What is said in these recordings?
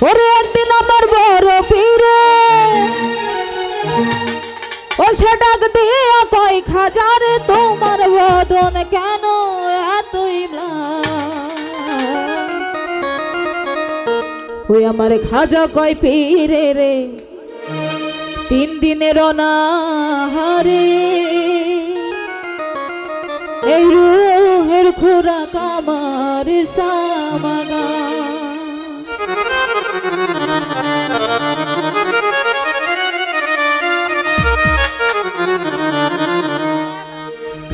ওরে একদিন আমার বড় পীরে ও সে ডাক দিয়া কয়, খাজারে, তোমার বদন কেন এতই? ওই আমার খাজা কয়, পীরে রে, তিন দিনের অনাহারে এই রুহের খোরাক আমার সামাগা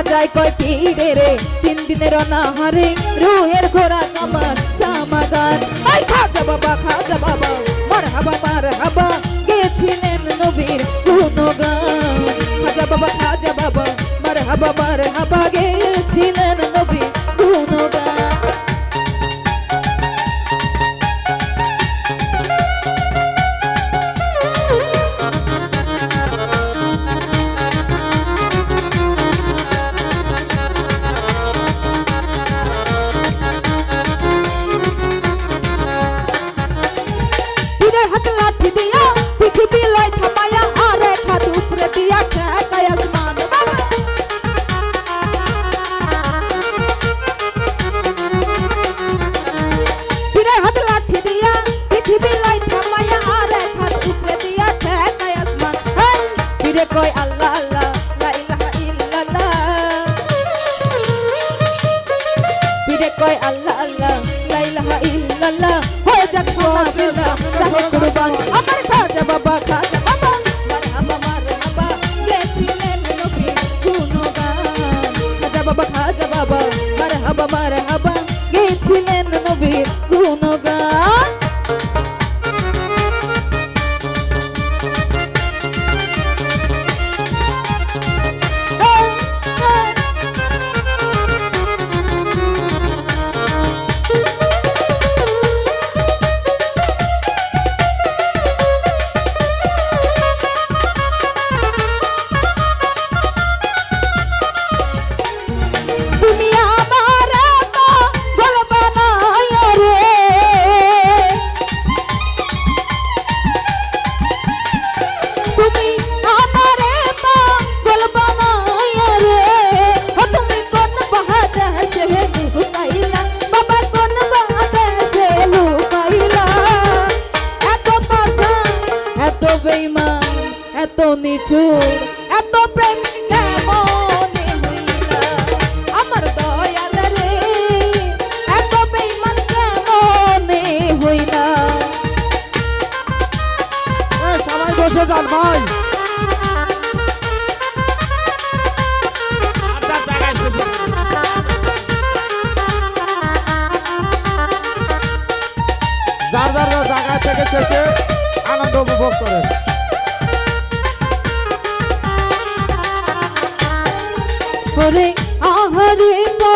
আমার কয়টি রে তিন দিনের অনাহারে রুহের ঘোরা আমার সামাগান আই খাজা বাবা খাজা বাবা মার হাবা মার হাবা গেছিলেন নবীর গুণগান। খাজা বাবা খাজা বাবা মার হাবা মার হাবা গেছিলেন নিঠুর এত প্রেম কেমনে হইলা? আমার দয়াল রে, এত বেইমান কেমনে হইলা? সবাই বসে যান ভাই। যার যার জায়গা থেকে শেষে আনন্দ উপভোগ করেন। ওরে আহারে মা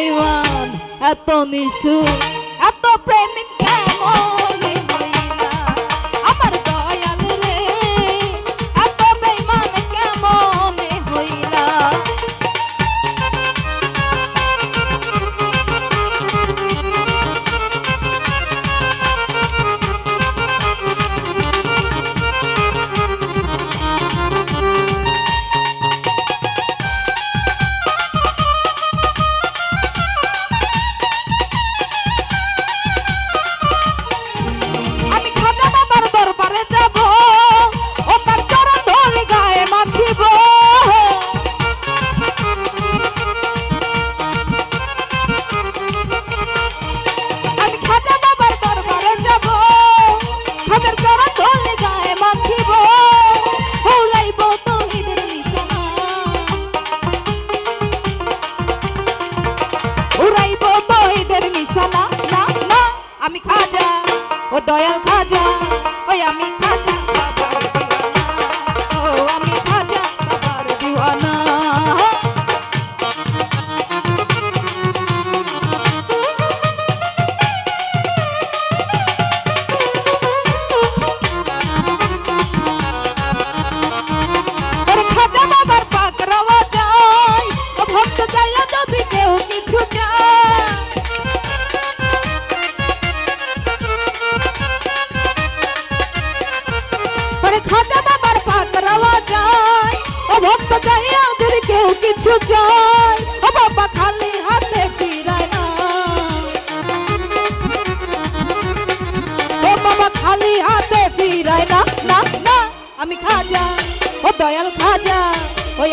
বেইমান এত নিষ্ঠুর এত প্রেমী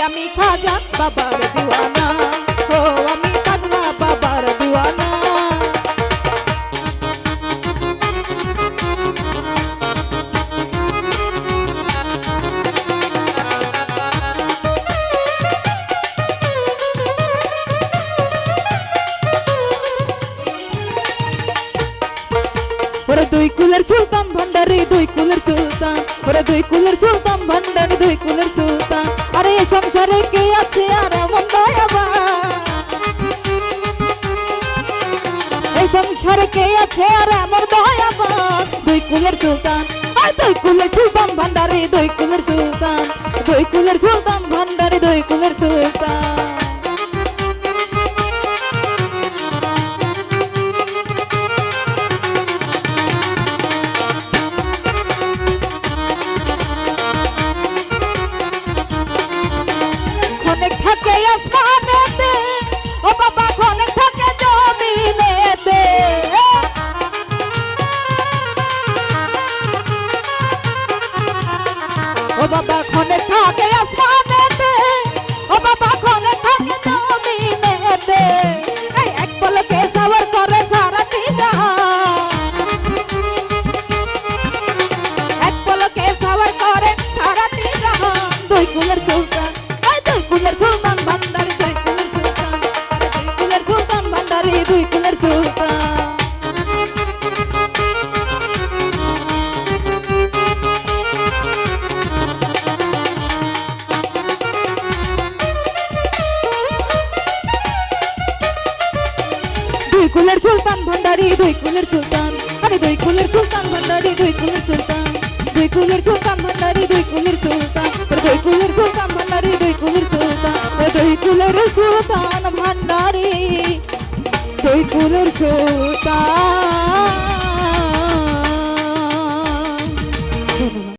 আমি খাজা বাবার দিওয়ানা। কুলার সুলতান, ভান্ডারি দুই কুলার সুলতান। ওরে দুই কুলার সুলতান, ভান্ডারি দুই কুলার সুলতান। আরে এই সংসারে কে আছে আর এমন এই সংসারে কে আছে আর এমন দয়াবান? দুই কুলার সুলতান আয় দুই কুলার সুলতান, ভান্ডারি দুই পলকে এক পলকে সুলতান। আরে দুই কুলের সুলতান, ভান্ডারি দুই কুলের সুলতান। দুই কুলের সুলতান, ভান্ডারি দুই কুলের সুলতান। দুই কুলের সুলতান, ভান্ডারি দুই কুলের সুলতান। দুই কুলের সুলতান, ভান্ডারি দুই কুলের সুলতান।